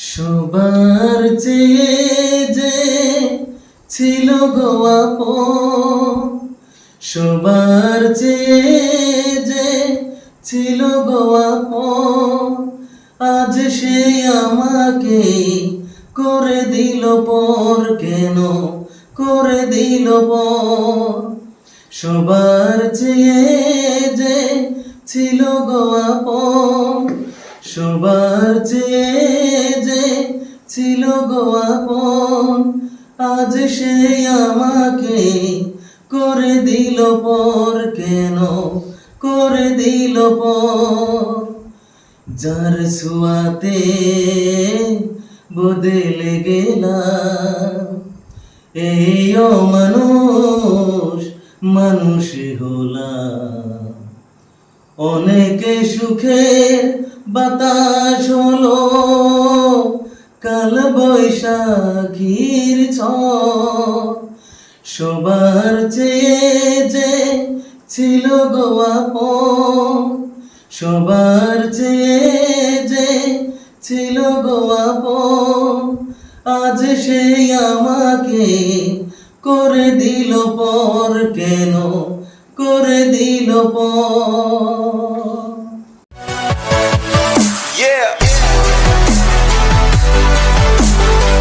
সবার চেয়ে যে ছিল গো আপন। সবার চেয়ে যে ছিল গো আপন। আজ সে আমাকে করে দিল পর কেন? করে দিল পর। সবার চেয়ে যে ছিল গো আপন। সবার চেয়ে যে ছিল গো আপন, আজ সে আমাকে করে দিল পর কেন? করে দিল পর। যার সুয়াতে বদলে গেলাম, এই মানুষ মানুষ হলাম। অনেকে সুখের বাতাস হলো, কাল বৈশাখীর সবার চেয়ে যে ছিল গো আপন সবার চেয়ে যে ছিল গো আপন। আজ সে আমাকে করে দিল পর, কেন করে দিল পর?